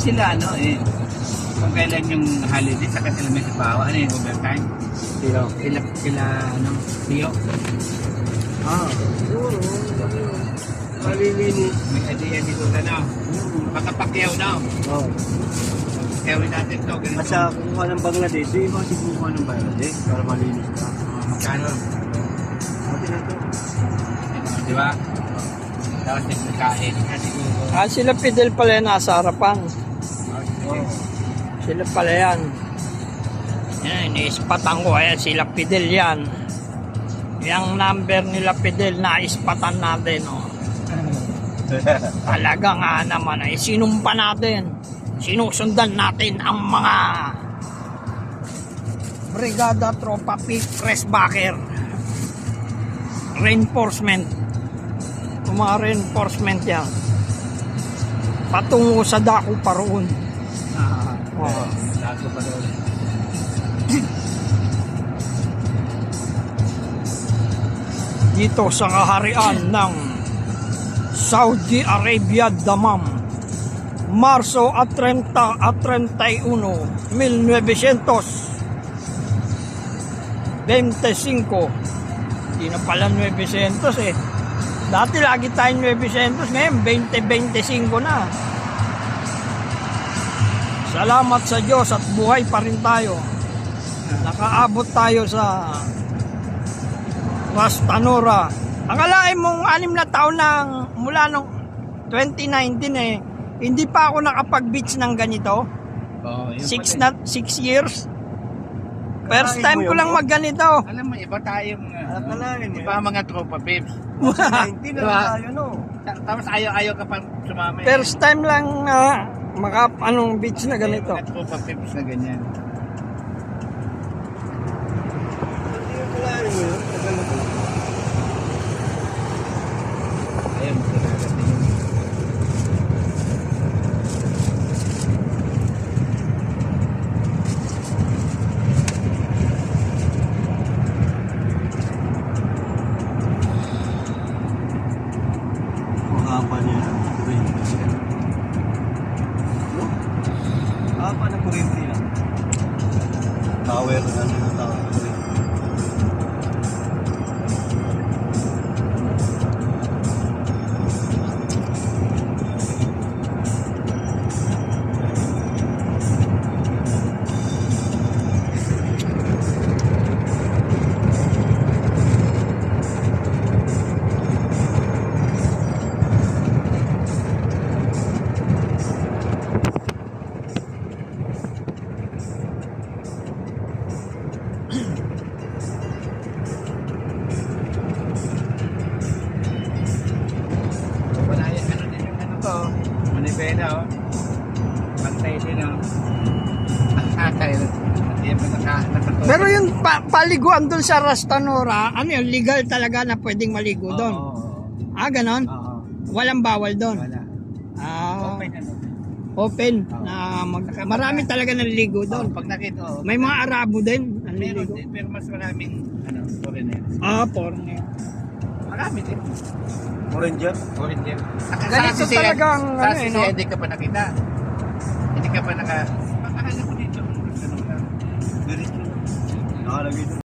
sila ano eh, kung kailan yung holiday, saka sila may sabawa, ano yung overtime. Sino? Sila, sila, ano, Tio, Ah, siguro. Malilinis. may idea dito na no. Baka pakyaw na. Oh. Kayawin natin to. Ganito. Sa kumuha ng Bangladesh, di ba si kumuha ng Bangladesh para malinis ka? Ah, magkano? Pati na ito. Di ba? Tapos siguro. Ah, sila Fidel pala yan nasa harapan. Oh. Sila pala yan. Yan, iniispatan ko. Ayan, sila Fidel yan. Yung number nila Fidel na ispatan natin. Oh. Talaga nga naman ay sinumpa natin. Sinusundan natin ang mga Brigada Tropa Peak Pressbacker. Reinforcement. Yung mga reinforcement yan. Patungo sa dako pa roon. Ah, Oo. Lago pa doon. dito sa kaharian ng Saudi Arabia Damam Marso at 30 at 31 1925 hindi na pala 900 eh dati lagi tayong 900 ngayon 20-25 na salamat sa Diyos at buhay pa rin tayo nakaabot tayo sa Rastanora. Ang alain mong anim na taon nang mula nung 2019 eh, hindi pa ako nakapag-beach ng ganito. Oh, Six, pala. na, six years. First time ko lang magganito. Alam mo, iba tayong... Uh, Akalain mo iba ang mga tropa, babes. 19 na Diba? lang tayo, no? Ta- Tapos ayaw-ayaw ka pang sumama. eh. First time lang na maka anong beach na ganito. Mga tropa, babes na ganyan. Akalain mo yun. Tagal na Haba ng kuryente yan. Tower, ano na tower. Manibela, oh. Pantay din, oh. Nakakay, hindi pa naka, nakatuloy. Pero yung pa, paliguan doon sa Rastanora, ano yun, legal talaga na pwedeng maligo doon. Oo, Ah, ganon? oo, Walang bawal doon. wala. Ah, Open, ano. open. Na mag, marami talaga naliligo Doon, doon. pag nakita, oh. May mga Arabo din Meron din, pero mas maraming, ano, foreigner. Ah, foreigner. Marami din. Foreigner? Foreigner. Ganito talaga ang, Sa ano, eh, no? hindi ka pa nakita. Hindi ka pa naka... Baka alam mo dito. Ano. Nakalagay doon.